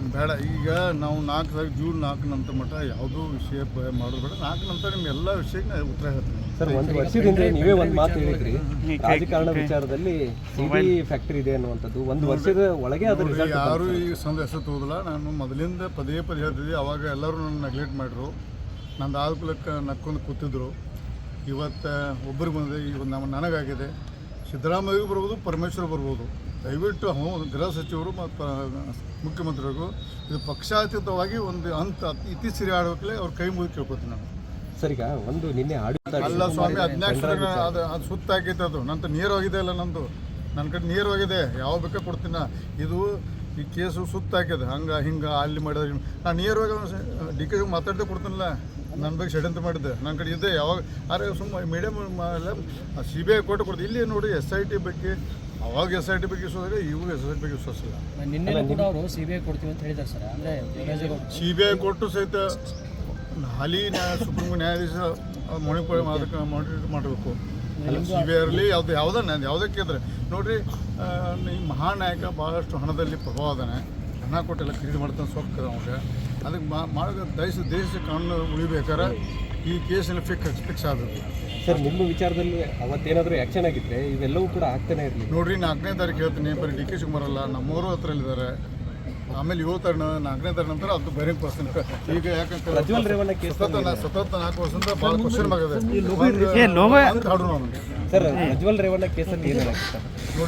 ಅದನ್ನ ಬೇಡ. ಈಗ ನಾವು ನಾಲ್ಕು ತಾರೀಕು ಜೂನ್ ನಾಲ್ಕು ನಂತರ ಮಟ್ಟ ಯಾವುದೂ ವಿಷಯ ಮಾಡೋದು ಬೇಡ. ನಾಲ್ಕು ನಂತರ ನಿಮ್ಮ ಎಲ್ಲ ವಿಷಯಕ್ಕೆ ನಾನು ಉತ್ತರ ಹೇಳ್ತೀನಿ. ಸರ್ ಒಂದು ವರ್ಷದಿಂದ ನೀವೇ ಒಂದು ಮಾತು ಹೇಳಿದ್ರಿ. ರಾಜಕಾರಣ ವಿಚಾರದಲ್ಲಿ ಸಿಡಿ ಫ್ಯಾಕ್ಟರಿ ಇದೆ ಅನ್ನುವಂಥದ್ದು. ಒಂದು ವರ್ಷದ ಒಳಗೆ ಅದು ನೋಡ್ರಿ, ರಿಸಲ್ಟ್ ಯಾರು ಈಗ ಸಂದೇಶ ತೋದಿಲ್ಲ ನಾನು ಮೊದಲಿಂದ ಪದೇ ಪದೇ ಹೇಳ್ತಿದ್ದೆ. ಅವಾಗ ಎಲ್ಲರೂ ನನ್ನ ನೆಗ್ಲೆಕ್ಟ್ ಮಾಡಿದ್ರು ನಂದು ಆದ ಕುಲಕ್ಕೆ ನಕ್ಕೊಂಡು ಕೂತಿದ್ರು. ಇವತ್ತು ಒಬ್ಬರಿಗೆ ಬಂದಿದೆ. ಇವತ್ತು ನಮ್ಮ ನನಗಾಗಿದೆ. ಸಿದ್ದರಾಮಯ್ಯಗೂ ಬರ್ಬೋದು ಪರಮೇಶ್ವರ್ ಬರ್ಬೋದು. ದಯವಿಟ್ಟು ಹ್ಞೂ ಗೃಹ ಸಚಿವರು ಮತ್ತು ಮುಖ್ಯಮಂತ್ರಿಗಳಿಗೂ ಇದು ಪಕ್ಷಾತೀತವಾಗಿ ಒಂದು ಅಂತ ಇತ್ತೀಚೆಗೆ ಆಡೋಕ್ಲೆ ಅವ್ರ ಕೈ ಮುಗಿದು ಕೇಳ್ಕೊತೀನಿ ನಾನು. ಸರಿಗ ಒಂದು ನಿನ್ನೆ ಅಲ್ಲ ಸ್ವಾಮಿ ಹದಿನಾಲ್ಕು ಅದು ಅದು ಸುತ್ತಾಕೈತೆ ಅದು. ನಂತರ ನೇರವಾಗಿದೆ ಅಲ್ಲ ನಂದು. ನನ್ನ ಕಡೆ ನೇರವಾಗಿದೆ ಯಾವ ಬೇಕಾ ಕೊಡ್ತೀನಿ. ಇದು ಈ ಕೇಸು ಸುತ್ತಾಕಿದೆ ಹಂಗ ಹಂಗೆ ಅಲ್ಲಿ ಮಾಡಿದ್ರೆ ನಾನು ನೇರವಾಗಿ ಡಿ ಕೆ ಮಾತಾಡ್ದೆ ಕೊಡ್ತೀನಲ್ಲ. ನನ್ನ ಬಗ್ಗೆ ಷಡ್ಯಂತ್ರ ಮಾಡಿದ್ದೆ. ನನ್ನ ಕಡೆ ಇದೆ. ಯಾವಾಗ ಅರೆ ಸುಮ್ಮ ಮೀಡಿಯಮ್ ಸಿ ಬಿ ಐ ಕೊಟ್ಟು ಕೊಡ್ತೀನಿ ಇಲ್ಲಿ ನೋಡಿ ಎಸ್ ಐ ಟಿ ಬಗ್ಗೆ ಅವಾಗ ಎಸ್ ಐ ಟಿ ಬಗ್ಗೆ ವಿಶ್ವಾಸ ಇದೆ ಇವಾಗ ಎಸ್ ಐ ಟಿ ಬಗ್ಗೆ ವಿಶ್ವಾಸ ಇಲ್ಲ. ನಿನ್ನೆ ಕೂಡ ಅವರು ಸಿ ಬಿ ಐ ಕೊಡ್ತೀವಿ ಅಂತ ಹೇಳಿದ್ದಾರೆ ಸರ್ ಅಂದರೆ ಸಿ ಬಿ ಐ ಕೊಟ್ಟು ಸಹಿತ ಹಾಲಿ ನ್ಯಾಯ ಸುಪ್ರೀಂ ಕೋರ್ಟ್ ನ್ಯಾಯಾಧೀಶ ಮಣಿಪುರ ಮಾನಿಟರ್ ಮಾಡಬೇಕು. ಸಿ ಬಿ ಐ ಇರಲಿ ಯಾವ್ದು ಯಾವುದೇ ನ್ಯಾಯ ಯಾವುದಕ್ಕೆ ಅಂದ್ರೆ ನೋಡ್ರಿ ಈ ಮಹಾನಾಯಕ ಭಾಳಷ್ಟು ಹಣದಲ್ಲಿ ಪ್ರಭಾವ ಅದಾನೆ ಹಣ ಕೊಟ್ಟೆಲ್ಲ ಖರೀದಿ ಮಾಡ್ತಾನೆ ಸೊಕ್ಕ ಅವಾಗ ಅದಕ್ಕೆ ಮಾಡೋದು ದೇಶ ದೇಶ ಕಾನೂನು ಉಳಿಬೇಕಾದ್ರೆ ಈ ಕೇಸಲ್ಲಿ ಫಿಕ್ಸ್ ಫಿಕ್ಸ್ ಆದದ್ದು. ಸರ್ ನಿಮ್ಮ ವಿಚಾರದಲ್ಲಿ ಅವತ್ತೇನಾದರೂ ಆ್ಯಕ್ಷನ್ ಆಗಿದ್ದರೆ ಇವೆಲ್ಲವೂ ಕೂಡ ಆಗ್ತಾನೆ ಇರಲಿ. ನೋಡ್ರಿ ನಾಲ್ಕನೇ ತಾರೀಕು ಹೇಳ್ತೀನಿ ಬರೀ ಡಿ ಕೆ ಶಿವಕುಮಾರ್ ಅಲ್ಲ ನಮ್ಮವರು ಹತ್ರ ಇದ್ದಾರೆ ಆಮೇಲೆ ಏಳು ತರಣ ನಾಲ್ಕನೇ ತರಣ ನಂತರ ಅದು ಬೇರೆ ಪರ್ಸನ್ ಈಗ ಯಾಕಂದ್ರೆ ಸತತ ಸತತ ನಾಲ್ಕು ವರ್ಷದಿಂದ ಭಾಳ ಕ್ವಶನ್ ಆಗಿದೆ ಸರ್ ಪ್ರಜ್ವಲ್ ರೇವಣ್ಣ ಕೇಸಲ್ಲಿ ಏನಾಗಿತ್ತು